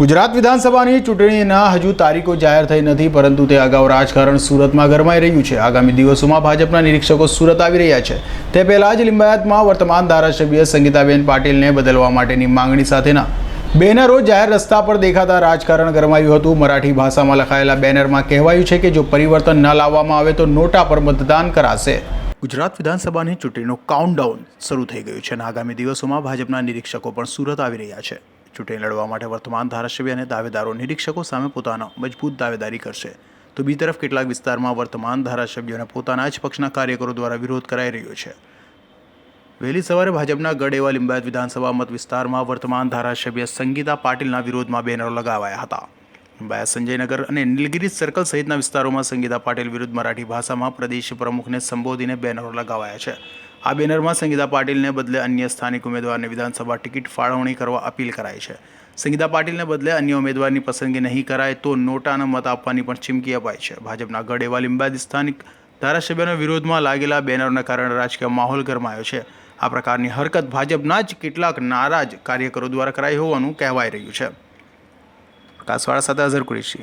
ગુજરાત વિધાનસભાની ચૂંટણીના હજુ તારીખો જાહેર થઈ નથી, પરંતુ તે અગાઉ રાજકારણ સુરતમાં ગરમાઈ રહ્યું છે. આગામી દિવસોમાં ભાજપના નિરીક્ષકો સુરત આવી રહ્યા છે. તે પહેલાં જ લિંબાયતમાં વર્તમાન ધારાસભ્ય સંગીતાબેન પાટીલને બદલવા માટેની માંગણી સાથેના બેનરો જાહેર રસ્તા પર દેખાતા રાજકારણ ગરમાયું હતું. મરાઠી ભાષામાં લખાયેલા બેનરમાં કહેવાયું છે કે જો પરિવર્તન ન લાવવામાં આવે તો નોટા પર મતદાન કરાશે. ગુજરાત વિધાનસભાની ચૂંટણીનું કાઉન્ટડાઉન શરૂ થઈ ગયું છે અને આગામી દિવસોમાં ભાજપના નિરીક્ષકો પણ સુરત આવી રહ્યા છે. ચૂંટણી લડવા માટે વર્તમાન ધારાસભ્ય અને દાવેદારો નિરીક્ષકો સામે પોતાનો મજબૂત દાવેદારી કરશે. તો બીજી તરફ કેટલાક વિસ્તારમાં વર્તમાન ધારાસભ્યોને પોતાના જ પક્ષના કાર્યકરો દ્વારા વિરોધ કરાઈ રહ્યો છે. વહેલી સવારે ભાજપના ગઢ એવા લિંબાયત વિધાનસભા મત વિસ્તારમાં વર્તમાન ધારાસભ્ય સંગીતા પાટીલના વિરોધમાં બેનરો લગાવાયા હતા. લિંબાયત સંજયનગર અને નીલગિરી સર્કલ સહિતના વિસ્તારોમાં સંગીતા પાટીલ વિરુદ્ધ મરાઠી ભાષામાં પ્રદેશ પ્રમુખને સંબોધીને બેનરો લગાવાયા છે. આ બેનરમાં સંગીતા પાટીલને બદલે અન્ય સ્થાનિક ઉમેદવારને વિધાનસભા ટિકિટ ફાળવણી કરવા અપીલ કરાઈ છે. સંગીતા પાટીલને બદલે અન્ય ઉમેદવારની પસંદગી નહીં કરાય તો નોટાનો મત આપવાની પણ ચીમકી અપાઈ છે. ભાજપના ગઢ એવા લિંબાદી સ્થાનિક ધારાસભ્યના વિરોધમાં લાગેલા બેનરોના કારણે રાજકીય માહોલ ગરમાયો છે. આ પ્રકારની હરકત ભાજપના જ કેટલાક નારાજ કાર્યકરો દ્વારા કરાઈ હોવાનું કહેવાઈ રહ્યું છે. પ્રકાશવાળા સાથે અઝર કુરેશી.